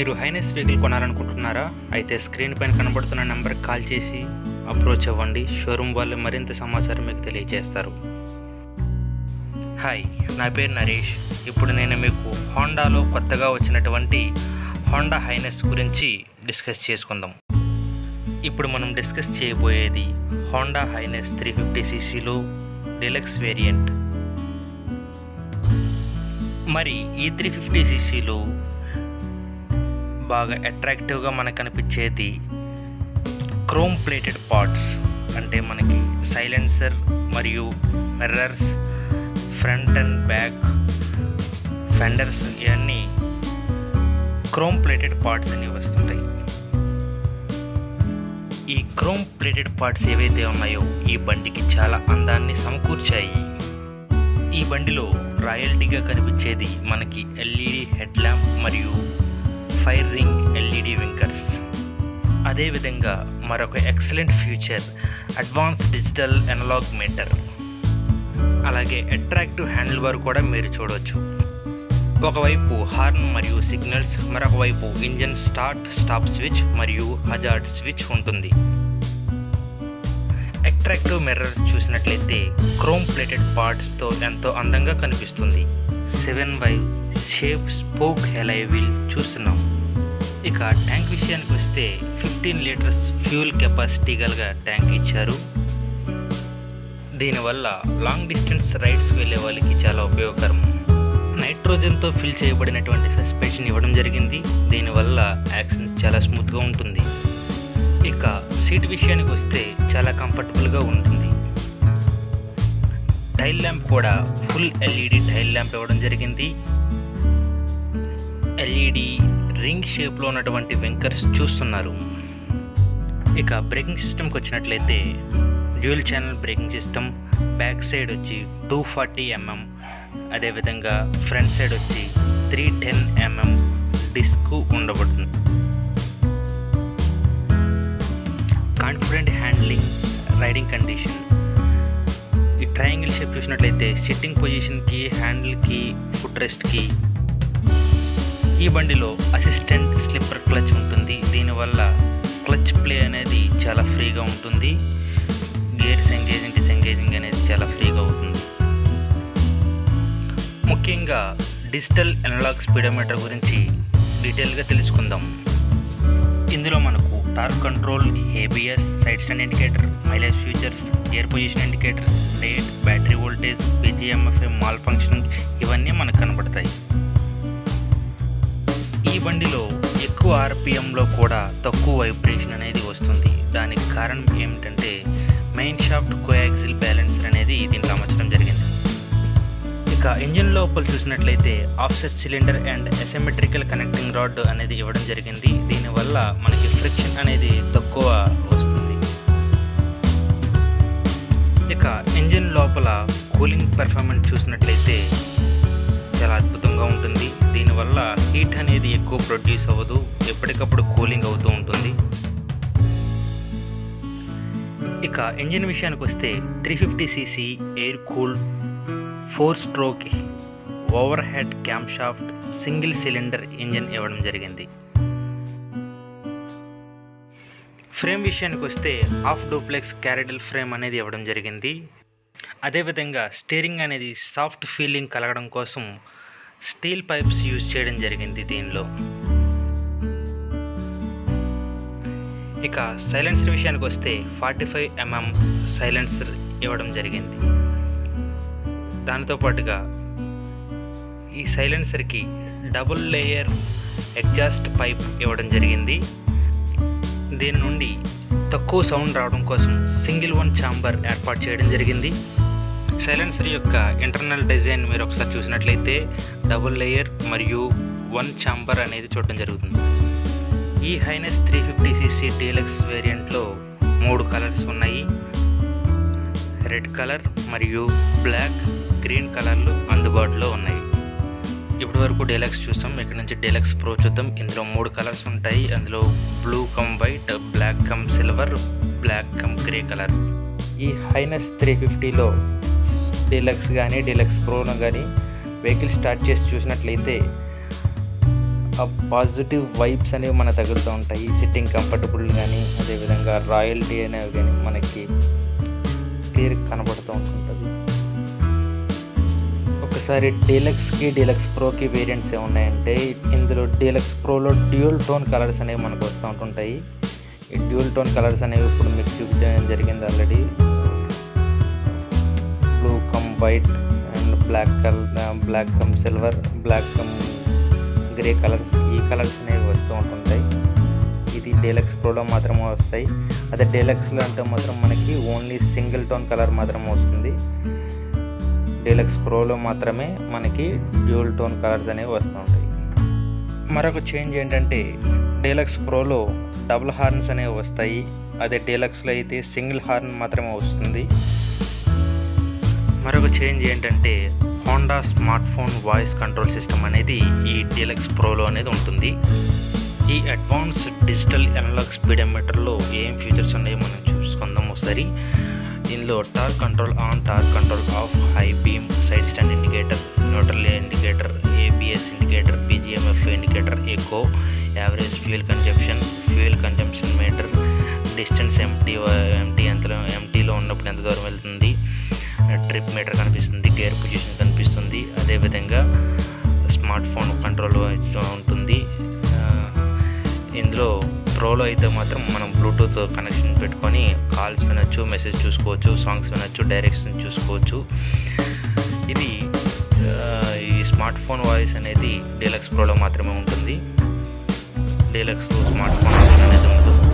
మీరు highness vehicle కొనాలనుకుంటున్నారా? అయితే screen పైన కనబడుతున్న నెంబర్కి కాల్ చేసి అప్రోచ్ అవ్వండి. షోరూమ్ వాళ్ళు మరింత సమాచారం మీకు తెలియజేస్తారు. హాయ్ నా పేరు నరేష్. ఇప్పుడు నేను మీకు హోండాలో కొత్తగా వచ్చినటువంటి హోండా హైనెస్ గురించి డిస్కస్ చేసుకుందాం. ఇప్పుడు మనం డిస్కస్ చేయబోయేది హోండా హైనెస్ త్రీ ఫిఫ్టీ సీసీలో డీలక్స్ వేరియంట్. మరి ఈ త్రీ ఫిఫ్టీ సీసీలో బాగా అట్రాక్టివ్గా మనకు కనిపించేది క్రోమ్ ప్లేటెడ్ పార్ట్స్ అంటే మనకి సైలెన్సర్ మరియు mirrors front and back fenders ఇవన్నీ క్రోమ్ ప్లేటెడ్ పార్ట్స్ అనేవి వస్తుంటాయి. ఈ క్రోమ్ ప్లేటెడ్ పార్ట్స్ ఏవైతే ఉన్నాయో ఈ బండికి చాలా అందాన్ని సమకూర్చాయి. ఈ బండిలో రాయల్టీగా కనిపించేది మనకి ఎల్ఈడి హెడ్ ల్యాంప్ మరియు ఫైర్ రింగ్ ఎల్ఈడి వింకర్స్. అదేవిధంగా మరొక excellent future advance digital analogue meter. అలాగే అట్రాక్టివ్ హ్యాండిల్ బార్ కూడా మీరు చూడవచ్చు ఒకవైపు హార్న్ మరియు సిగ్నల్స్ మరొక వైపు ఇంజన్ స్టార్ట్ స్టాప్ స్విచ్ మరియు హజార్డ్ స్విచ్ ఉంటుంది. అట్రాక్టివ్ మిర్రర్ చూసినట్లయితే క్రోమ్ ప్లేటెడ్ పార్ట్స్తో ఎంతో అందంగా కనిపిస్తుంది. Seven by shape spoke alloy wheel చూస్తున్నాం. ఇక ట్యాంక్ విషయానికి వస్తే ఫిఫ్టీన్ లీటర్స్ ఫ్యూల్ కెపాసిటీ గల ట్యాంక్ ఇచ్చారు. దీనివల్ల లాంగ్ డిస్టెన్స్ రైడ్స్ వెళ్ళే వాళ్ళకి చాలా ఉపయోగకరం. నైట్రోజన్తో ఫిల్ చేయబడినటువంటి సస్పెన్షన్ ఇవ్వడం జరిగింది. దీనివల్ల యాక్షన్ చాలా స్మూత్గా ఉంటుంది. ఇక సీట్ విషయానికి వస్తే చాలా కంఫర్టబుల్గా ఉంటుంది. టైల్ ల్యాంప్ కూడా ఫుల్ ఎల్ఈడి టైల్ ల్యాంప్ ఇవ్వడం జరిగింది. ఎల్ఈడి రింగ్ షేప్లో ఉన్నటువంటి వెంకర్స్ చూస్తున్నారు. ఇక బ్రేకింగ్ సిస్టమ్కి వచ్చినట్లయితే dual channel braking system back side వచ్చి టూ ఫార్టీ ఎంఎం అదేవిధంగా ఫ్రంట్ సైడ్ వచ్చి three ten MM disc ఉండబడుతుంది. Confident handling riding condition. ఈ ట్రయాంగిల్ షేప్ చూసినట్లయితే సిట్టింగ్ పొజిషన్కి హ్యాండిల్కి ఫుట్ రెస్ట్కి ఈ బండిలో అసిస్టెంట్ స్లిప్పర్ క్లచ్ ఉంటుంది. దీనివల్ల క్లచ్ ప్లే అనేది చాలా ఫ్రీగా ఉంటుంది. గేర్స్ ఎంగేజింగ్ డిసెంగేజింగ్ అనేది చాలా ఫ్రీగా ఉంటుంది. ముఖ్యంగా డిజిటల్ ఎనలాగ్ స్పీడోమీటర్ గురించి డీటెయిల్గా తెలుసుకుందాం. ఇందులో మనకు torque control ABS side stand indicator mileage futures air position indicators rate battery voltage PGMFA malfunction ఇవన్నీ మనకు కనబడతాయి. బండిలో ఎక్కువ ఆర్పిఎంలో కూడా తక్కువ వైబ్రేషన్ అనేది వస్తుంది. దానికి కారణం ఏమిటంటే మెయిన్ షాఫ్ట్ కోయాక్సిల్ బ్యాలెన్సర్ అనేది దీంట్లో అమర్చడం జరిగింది. ఇక ఇంజిన్ లోపల చూసినట్లయితే offset cylinder and asymmetrical connecting rod అనేది ఇవ్వడం జరిగింది. దీనివల్ల మనకి ఫ్రిక్షన్ అనేది తక్కువ వస్తుంది. ఇక ఇంజిన్ లోపల కూలింగ్ పెర్ఫార్మెన్స్ చూసినట్లయితే అద్భుతంగా ఉంటుంది. దీనివల్ల హీట్ అనేది ఎక్కువ ప్రొడ్యూస్ అవ్వదు. ఎప్పటికప్పుడు కూలింగ్ అవుతూ ఉంటుంది. ఇక ఇంజిన్ విషయానికి వస్తే three fifty CC air cool four stroke overhead camshaft single cylinder engine ఇవ్వడం జరిగింది. ఫ్రేమ్ విషయానికి వస్తే హాఫ్ డూప్లెక్స్ క్యారెడల్ ఫ్రేమ్ అనేది ఇవ్వడం జరిగింది. అదేవిధంగా స్టీరింగ్ అనేది సాఫ్ట్ ఫీలింగ్ కలగడం కోసం స్టీల్ పైప్స్ యూజ్ చేయడం జరిగింది దీనిలో. ఇక సైలెన్సర్ విషయానికి వస్తే ఫార్టీ ఫైవ్ ఎంఎం సైలెన్సర్ ఇవ్వడం జరిగింది. దానితో పాటుగా ఈ సైలెన్సర్కి డబుల్ లేయర్ ఎగ్జాస్ట్ పైప్ ఇవ్వడం జరిగింది. దీని నుండి తక్కువ సౌండ్ రావడం కోసం సింగిల్ వన్ ఛాంబర్ ఏర్పాటు చేయడం జరిగింది. సైలెన్సర్ యొక్క ఇంటర్నల్ డిజైన్ మీరు ఒకసారి చూసినట్లయితే డబుల్ లేయర్ మరియు వన్ ఛాంబర్ అనేది చూడడం జరుగుతుంది. ఈ Highness three fifty CC deluxe వేరియంట్లో మూడు కలర్స్ ఉన్నాయి. రెడ్ కలర్ మరియు బ్లాక్ గ్రీన్ కలర్లు అందుబాటులో ఉన్నాయి. ఇప్పటి వరకు డీలక్స్ చూసాం. ఇక్కడ నుంచి డీలక్స్ ప్రో చూద్దాం. ఇందులో మూడు కలర్స్ ఉంటాయి. అందులో blue come white black come silver black come grey colour ఈ హైనెస్ త్రీ ఫిఫ్టీలో డీలక్స్ కానీ డీలక్స్ ప్రోను కానీ వెహికల్ స్టార్ట్ చేసి చూసినట్లయితే ఆ పాజిటివ్ వైబ్స్ అనేవి మనకు తగులుతూ ఉంటాయి. సిట్టింగ్ కంఫర్టబుల్ కానీ అదేవిధంగా రాయల్టీ అనేవి కానీ మనకి క్లియర్ కనబడుతూ ఉంటుంటుంది. ఒకసారి డీలక్స్కి డీలక్స్ ప్రోకి వేరియంట్స్ ఏమున్నాయంటే ఇందులో డీలక్స్ ప్రోలో డ్యూల్ టోన్ కలర్స్ అనేవి మనకు వస్తూ ఉంటుంటాయి. ఈ డ్యూల్ టోన్ కలర్స్ అనేవి ఇప్పుడు మీకు చూపించడం జరిగింది already. White and black colour black come silver black come grey colours ఈ కలర్స్ అనేవి వస్తూ ఉంటుంటాయి. ఇది డీలక్స్ ప్రోలో మాత్రమే వస్తాయి. అదే డీలక్స్లో అంటే మాత్రం మనకి ఓన్లీ సింగిల్ టోన్ కలర్ మాత్రమే వస్తుంది. డీలక్స్ ప్రోలో మాత్రమే మనకి డ్యూల్ టోన్ కలర్స్ అనేవి వస్తూ ఉంటాయి. మరొక చేంజ్ ఏంటంటే డీలక్స్ ప్రోలో డబుల్ హార్న్స్ అనేవి వస్తాయి. అదే డీలక్స్లో అయితే సింగిల్ హార్న్ మాత్రమే వస్తుంది. మరొక చేంజ్ ఏంటంటే Honda smartphone voice control system అనేది ఈ డీలక్స్ ప్రోలో అనేది ఉంటుంది. ఈ అడ్వాన్స్ డిజిటల్ ఎనలాగ్ స్పీడోమీటర్లో ఏం ఫీచర్స్ ఉన్నాయో మనం చూసుకుందాం ఒకసారి. దీనిలో torque control on torque control off high beam side stand indicator neutral indicator ABS indicator PGMF indicator eco average fuel consumption consumption చూపిస్తుంది అదేవిధంగా స్మార్ట్ ఫోన్ కంట్రోల్ ఉంటుంది. ఇందులో ప్రోలో అయితే మాత్రం మనం బ్లూటూత్ కనెక్షన్ పెట్టుకొని కాల్స్ వినొచ్చు మెసేజ్ చూసుకోవచ్చు సాంగ్స్ వినొచ్చు డైరెక్షన్ చూసుకోవచ్చు. ఇది ఈ స్మార్ట్ ఫోన్ వాయిస్ అనేది డీలక్స్ ప్రోలో మాత్రమే ఉంటుంది. డీలక్స్ స్మార్ట్ ఫోన్ అనేది ఉంటుంది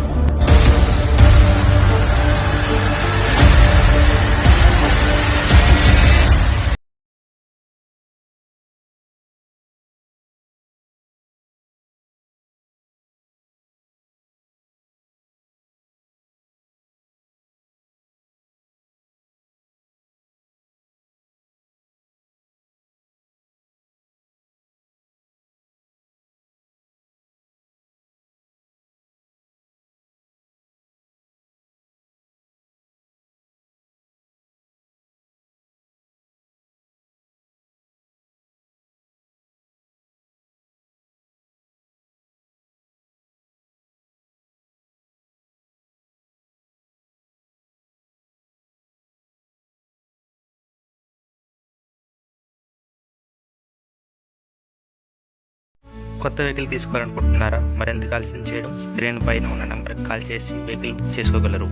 కొత్త వెహికల్ తీసుకోవాలనుకుంటున్నారా? మరింత ఆలస్యం చేయడం? స్క్రీన్ పైన ఉన్న నెంబర్కి కాల్ చేసి వెహికల్ బుక్ చేసుకోగలరు.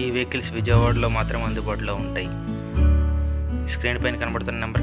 ఈ వెహికల్స్ విజయవాడలో మాత్రం అందుబాటులో ఉంటాయి. స్క్రీన్ పైన కనబడుతున్న నెంబర్